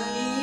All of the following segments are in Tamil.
আমি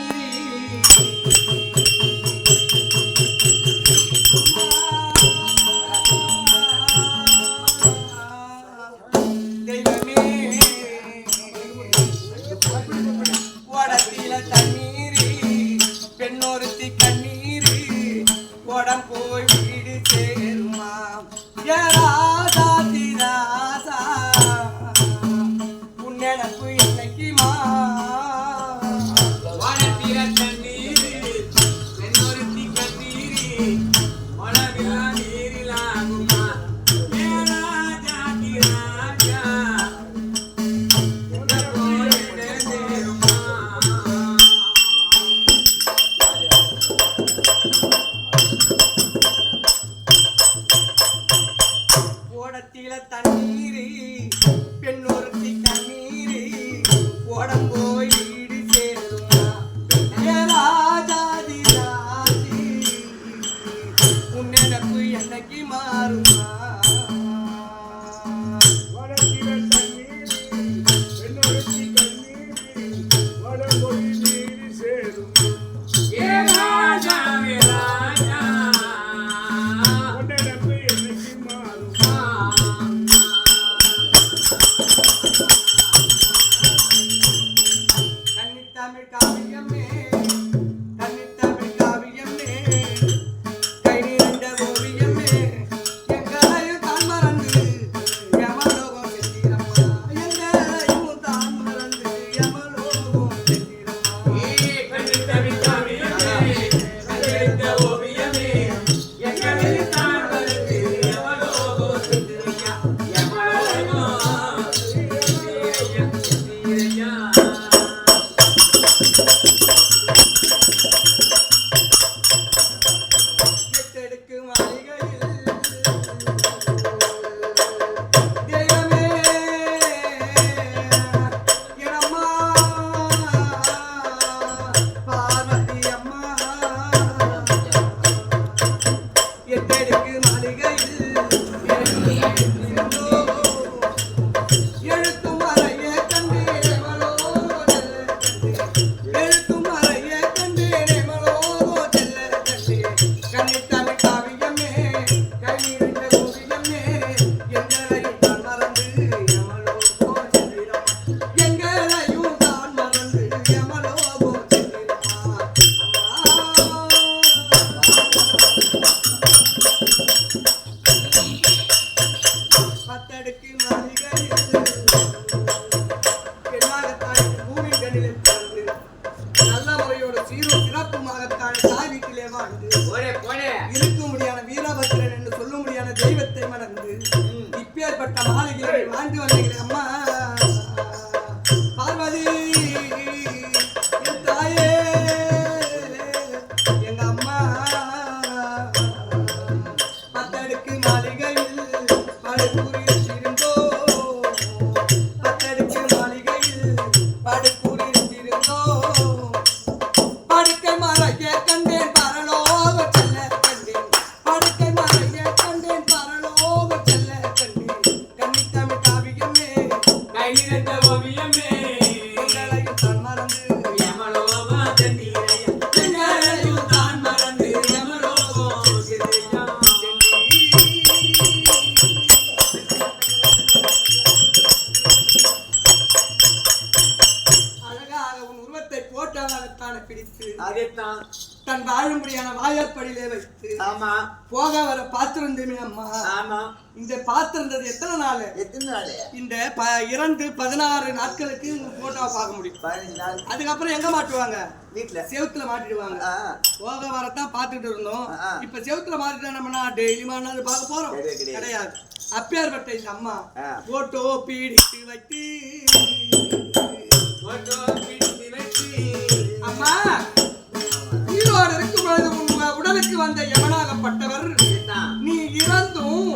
ஓடத்தில தண்ணீரு. பத்தடுக்கு மாளிகையில் பெண்ணாகத்தான் பிறந்து நல்ல முறையோட சீரும் சிறப்புமாகத்தான் தாய் வீட்டிலே வாழ்ந்து போடே, போடே. இருக்க முடியாத வீரபத்திரன் என்று சொல்ல முடியாத தெய்வத்தை மணந்து இப்பேற்பட்ட மாளிகையை வாழ்ந்து வந்தீங்களே அம்மா போட்டாகத்தான பிடித்து அதைத்தான் தன் வாழும்படியான வாயற்படியிலே வைத்து ஆமா. போக வர பார்த்திருந்தேமே அம்மா. ஆமா. இந்த பார்த்திருந்தது எத்தனை நாள்? எத்தனை நாள்? இந்த ப இரண்டு பதினாறு நாட்களுக்கு உங்க போட்டோவை பார்க்க முடியும். அதுக்கப்புறம் எங்க மாட்டுவாங்க? வீட்டுல செவுத்துல மாட்டிடுவாங்க. போக வரத்தான் பார்த்துட்டு இருந்தோம். இப்ப செவுத்துல மாட்டிட்டா நம்மனா டெய்லி மாநாடு பார்க்க போறோம்? கிடையாது, அப்பேற்பட்ட இந்த அம்மா. போட்டோ பீடித்து வைத்து போட்டோ பிடித்து அம்மா உயிரோடு இருக்கும் பொழுது உன் உடலுக்கு வந்த யமனாகப்பட்டவர். நீ இறந்தும்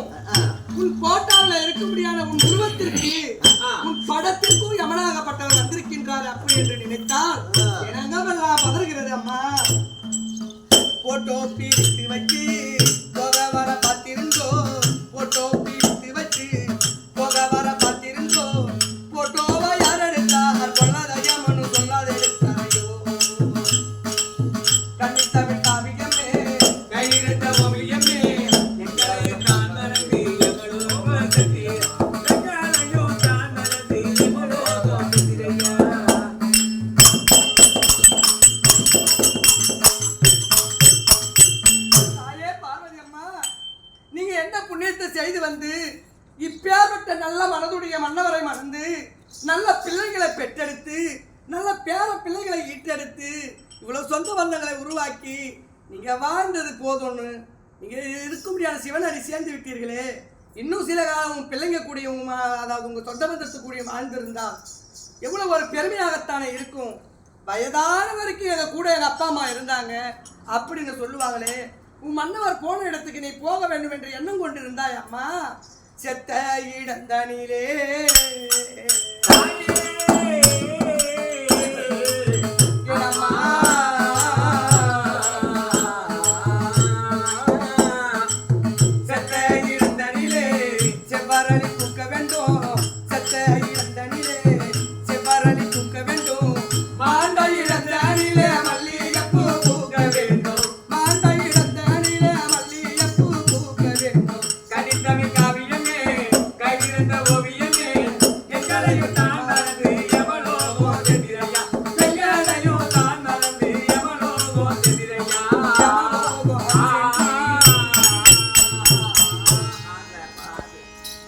உன் போட்டோவில் இருக்கும்படியான உன் உருவத்திற்கு. உன் படத்திற்கும் யமனாகப்பட்டவர் வந்திருக்கின்றார் அப்படி என்று நினைத்தால் ஆ. எனங்கமெல்லாம் பதறுகிறது அம்மா போட்டோ பீடித்து வச்சு பெற்ற நல்ல மனதுடைய மன்னவரை மறந்து நல்ல பிள்ளைகளை பெற்றெடுத்து நல்ல பேர பிள்ளைகளை ஈட்டெடுத்து இவ்வளோ சொந்த பந்தங்களை உருவாக்கி நீங்கள் வாழ்ந்தது போதும்னு நீங்கள் இருக்க முடியாத சிவனடி சேர்ந்து விட்டீர்களே. இன்னும் சில காலம் பிள்ளைங்க கூடிய அதாவது உங்கள் சொந்த பந்தத்து பந்தத்துக்குடிய வாழ்ந்திருந்தா எவ்வளோ ஒரு பெருமையாகத்தானே இருக்கும். வயதான வரைக்கும் எங்கள் கூட எங்கள் அப்பா அம்மா இருந்தாங்க. அப்படின்னு சொல்லுவாங்களே. உன் மன்னவர் போன இடத்துக்கு நீ போக வேண்டும் என்று எண்ணம் கொண்டிருந்தாய் அம்மா? செத்த இடந்தனிலே Hallelujah.